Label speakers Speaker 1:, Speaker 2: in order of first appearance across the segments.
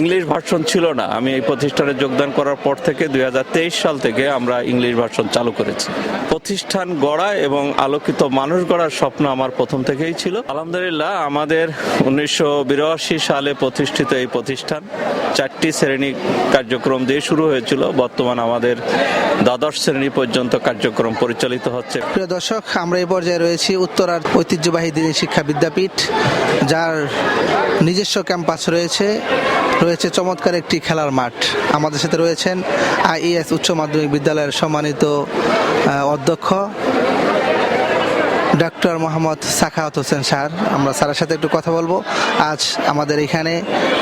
Speaker 1: English version ছিল না। আমি এই প্রতিষ্ঠানে যোগদান করার পর থেকে দু হাজার তেইশ সাল থেকে আমরা ইংলিশ ভার্সন চালু করেছি। প্রতিষ্ঠান গড়া এবং আলোকিত মানুষ গড়ার স্বপ্ন আমার প্রথম থেকেই ছিল। আলহামদুলিল্লাহ, আমাদের উনিশশো বিরাশি সালে প্রতিষ্ঠিত এই প্রতিষ্ঠান চারটি শ্রেণি কার্যক্রম দিয়ে শুরু হয়েছিল। বর্তমান আমাদের দ্বাদশ শ্রেণি পর্যন্ত কার্যক্রম পরিচালিত হচ্ছে।
Speaker 2: প্রিয় দর্শক, আমরা এই পর্যায়ে রয়েছি উত্তরার ঐতিহ্যবাহী দিনী শিক্ষা বিদ্যাপীঠ, যার নিজস্ব ক্যাম্পাস রয়েছে। রয়েছে চমৎকার একটি খেলার মাঠ। আমাদের সাথে রয়েছেন আইএস উচ্চ মাধ্যমিক বিদ্যালয়ের সম্মানিত অধ্যক্ষ ডক্টর মোহাম্মদ সাখাওয়াত হোসেন স্যার। আমরা স্যারের সাথে একটু কথা বলব। আজ আমাদের এখানে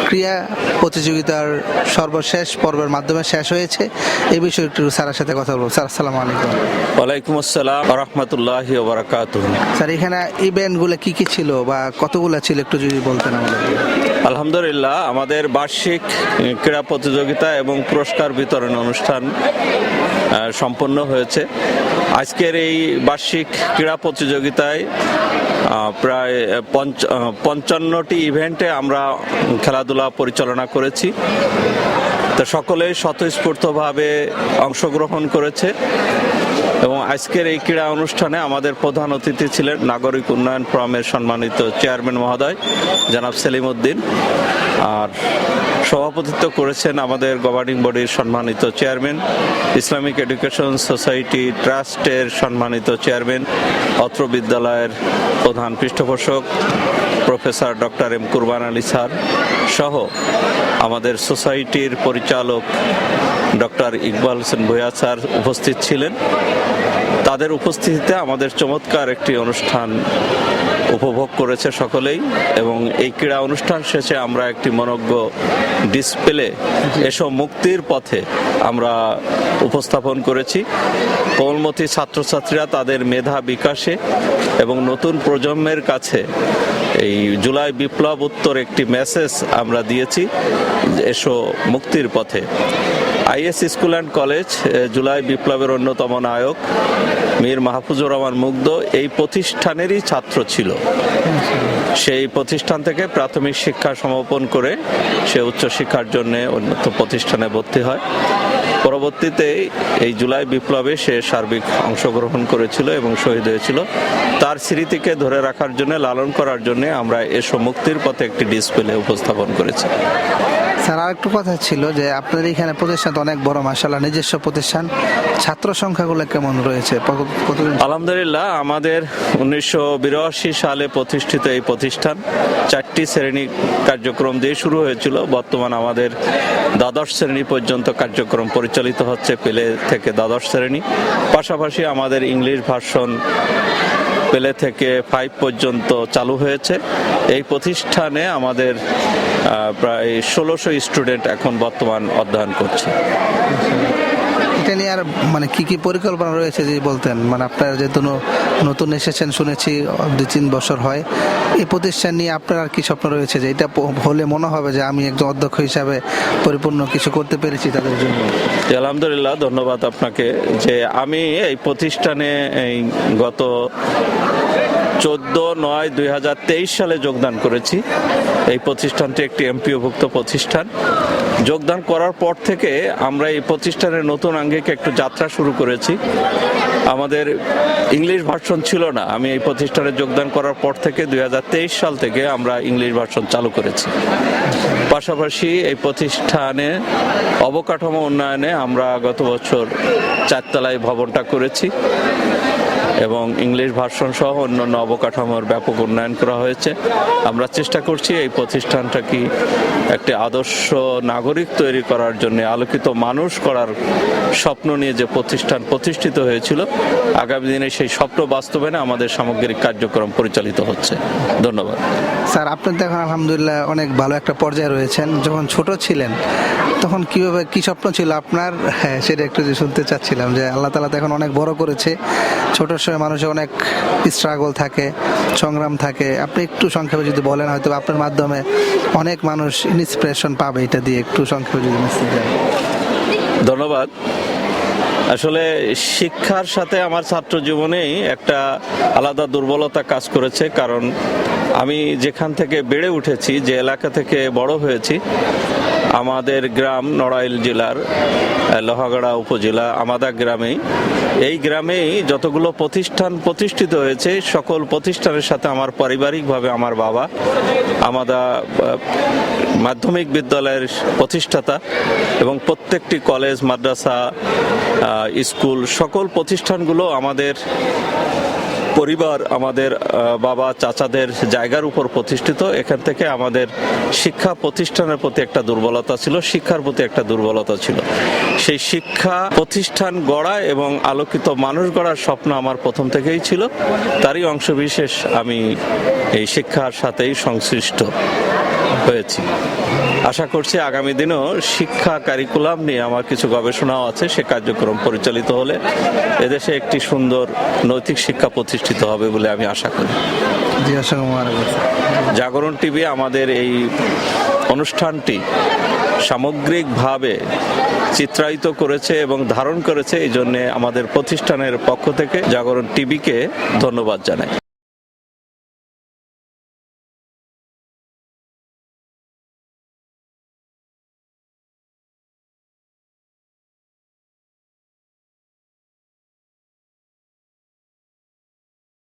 Speaker 2: ক্রিয়া প্রতিযোগিতার সর্বশেষ পর্বের মাধ্যমে শেষ হয়েছে। এই বিষয়ে একটু স্যারের সাথে কথা বলব। স্যার আসসালামু আলাইকুম।
Speaker 1: ওয়ালাইকুম আসসালাম রহমতুল্লাহ
Speaker 2: স্যার এখানে ইভেন্টগুলো কি কি ছিল বা কতগুলো ছিল একটু যদি বলতেন আমাদের।
Speaker 1: আলহামদুলিল্লাহ, আমাদের বার্ষিক ক্রীড়া প্রতিযোগিতা এবং পুরস্কার বিতরণ অনুষ্ঠান সম্পন্ন হয়েছে। আজকের এই বার্ষিক ক্রীড়া প্রতিযোগিতায় প্রায় পঞ্চ- পঞ্চান্নটি ইভেন্টে আমরা খেলাধুলা পরিচালনা করেছি। তো সকলেই স্বতঃস্ফূর্তভাবে অংশগ্রহণ করেছে। এবং আজকের এই ক্রীড়া অনুষ্ঠানে আমাদের প্রধান অতিথি ছিলেন নাগরিক উন্নয়ন ফোরামের সম্মানিত চেয়ারম্যান মহোদয়, জনাব সেলিম উদ্দিন আর সভাপতিত্ব করেছেন আমাদের গভর্নিং বডির সম্মানিত চেয়ারম্যান, ইসলামিক এডুকেশন সোসাইটি ট্রাস্টের সম্মানিত চেয়ারম্যান, অত্র বিদ্যালয়ের প্রধান পৃষ্ঠপোষক। Professor doctor M Kurban Ali sir সহ আমাদের সোসাইটির পরিচালক ডক্টর ইকবাল হোসেন ভুয়া স্যার উপস্থিত ছিলেন। তাদের উপস্থিতিতে আমাদের চমৎকার একটি অনুষ্ঠান উপভোগ করেছে সকলেই এবং এই ক্রীড়া অনুষ্ঠান শেষে আমরা একটি মনজ্ঞ ডিসপ্লে এসব মুক্তির পথে আমরা উপস্থাপন করেছি। কোমলমতি ছাত্রছাত্রীরা তাদের মেধা বিকাশে এবং নতুন প্রজন্মের কাছে এই জুলাই বিপ্লব উত্তর একটি মেসেজ আমরা দিয়েছি এসো মুক্তির পথে। IS school and college July বিপ্লবের অন্যতম নায়ক মীর মাহফুজুর রহমান মুগ্ধ এই প্রতিষ্ঠানেরই ছাত্র ছিল। সেই প্রতিষ্ঠান থেকে প্রাথমিক শিক্ষা সমাপন করে সে উচ্চশিক্ষার জন্য উন্নত প্রতিষ্ঠানে ভর্তি হয়। পরবর্তীতে এই জুলাই বিপ্লবে সে সার্বিক অংশগ্রহণ করেছিল এবং শহীদ হয়েছিল। তার স্মৃতিকে ধরে রাখার জন্য, লালন করার জন্য আমরা এসব মুক্তির পথে একটি ডিসপ্লে উপস্থাপন করেছি।
Speaker 2: স্যার আর একটু কথা ছিল যে আপনাদের এখানে প্রতিষ্ঠান অনেক বড় মাসাল্লাহ নিজস্ব প্রতিষ্ঠান, ছাত্র সংখ্যাগুলো কেমন রয়েছে?
Speaker 1: আলহামদুলিল্লাহ, আমাদের উনিশশো বিরাশি সালে প্রতিষ্ঠিত এই প্রতিষ্ঠান চারটি শ্রেণি কার্যক্রম দিয়ে শুরু হয়েছিল। বর্তমান আমাদের দ্বাদশ শ্রেণি পর্যন্ত কার্যক্রম পরিচালিত হচ্ছে, পেলে থেকে দ্বাদশ শ্রেণি। পাশাপাশি আমাদের ইংলিশ ভার্সন পেলে থেকে ফাইভ পর্যন্ত চালু হয়েছে। এই প্রতিষ্ঠানে আমাদের প্রায় ষোলোশো স্টুডেন্ট এখন বর্তমান অধ্যয়ন করছে।
Speaker 2: এটা নিয়ে আর মানে কি কি পরিকল্পনা রয়েছে যদি বলতেন? মানে আপনারা যেহেতু নতুন এসেছেন, শুনেছি, দুই তিন বছর হয়, এই প্রতিষ্ঠান নিয়ে আপনার আর কি স্বপ্ন রয়েছে যে এটা হলে মনে হবে যে আমি একজন অধ্যক্ষ হিসাবে পরিপূর্ণ কিছু করতে পেরেছি তাদের জন্য?
Speaker 1: আলহামদুলিল্লাহ, ধন্যবাদ আপনাকে যে আমি এই প্রতিষ্ঠানে এই গত চোদ্দ নয় দুই সালে যোগদান করেছি। এই প্রতিষ্ঠানটি একটি এমপিওভুক্ত প্রতিষ্ঠান। যোগদান করার পর থেকে আমরা এই প্রতিষ্ঠানের নতুন আঙ্গিকে একটু যাত্রা শুরু করেছি। আমাদের ইংলিশ ভার্সন ছিল না। আমি এই প্রতিষ্ঠানে যোগদান করার পর থেকে দু হাজার তেইশ সাল থেকে আমরা ইংলিশ ভার্সন চালু করেছি। পাশাপাশি এই প্রতিষ্ঠানে অবকাঠামো উন্নয়নে আমরা গত বছর চারতলায় ভবনটা করেছি। এবং ইংলিশ ভার্সন সহ অন্যান্য অবকাঠামোর ব্যাপক উন্নয়ন করা হয়েছে। আমরা চেষ্টা করছি এই প্রতিষ্ঠানটা কি একটি আদর্শ নাগরিক তৈরি করার জন্য, আলোকিত মানুষ করার স্বপ্ন নিয়ে যে প্রতিষ্ঠান প্রতিষ্ঠিত হয়েছিল, আগামী দিনে সেই স্বপ্ন বাস্তবায়নে আমাদের সামগ্রিক কার্যক্রম পরিচালিত হচ্ছে। ধন্যবাদ।
Speaker 2: স্যার আপনি তো এখন আলহামদুলিল্লাহ অনেক ভালো একটা পর্যায়ে রয়েছেন। যখন ছোট ছিলেন তখন কীভাবে, কি স্বপ্ন ছিল? আপনার হ্যাঁ সেটা একটু যে শুনতে চাচ্ছিলাম যে আল্লাহ তালা তো এখন অনেক বড় করেছে। ছোটোর সময় মানুষের অনেক স্ট্রাগল থাকে, সংগ্রাম থাকে। আপনি একটু সংক্ষেপে যদি বলেন, হয়তো আপনার মাধ্যমে অনেক মানুষ ইন্সপিরেশন পাবে এটা দিয়ে। একটু সংক্ষেপে যদি
Speaker 1: ধন্যবাদ। আসলে শিক্ষার সাথে আমার ছাত্র জীবনেই একটা আলাদা দুর্বলতা কাজ করেছে। কারণ আমি যেখান থেকে বেড়ে উঠেছি, যে এলাকা থেকে বড় হয়েছি আমাদের গ্রাম নড়াইল জেলার লোহাগড়া উপজেলা আমাদা গ্রামেই। এই গ্রামেই যতগুলো প্রতিষ্ঠান প্রতিষ্ঠিত হয়েছে, সকল প্রতিষ্ঠানের সাথে আমার পারিবারিকভাবে আমার বাবা আমাদা মাধ্যমিক বিদ্যালয়ের প্রতিষ্ঠাতা এবং প্রত্যেকটি কলেজ, মাদ্রাসা স্কুল, সকল প্রতিষ্ঠানগুলো আমাদের পরিবার আমাদের বাবা, চাচাদের জায়গার উপর প্রতিষ্ঠিত। এখান থেকে আমাদের শিক্ষা প্রতিষ্ঠানের প্রতি একটা দুর্বলতা ছিল, শিক্ষার প্রতি একটা দুর্বলতা ছিল। সেই শিক্ষা প্রতিষ্ঠান গড়া এবং আলোকিত মানুষ গড়ার স্বপ্ন আমার প্রথম থেকেই ছিল। তারই অংশবিশেষ আমি এই শিক্ষার সাথেই সংশ্লিষ্ট। হয়েছি। আশা করছি আগামী দিনেও শিক্ষা কারিকুলাম নিয়ে আমার কিছু গবেষণাও আছে সে কার্যক্রম পরিচালিত হলে এদেশে একটি সুন্দর নৈতিক শিক্ষা প্রতিষ্ঠিত হবে বলে আমি আশা করি। জাগরণ টিভি আমাদের এই অনুষ্ঠানটি সামগ্রিকভাবে চিত্রায়িত করেছে এবং ধারণ করেছে এই জন্যে আমাদের প্রতিষ্ঠানের পক্ষ থেকে জাগরণ টিভিকে ধন্যবাদ জানাই।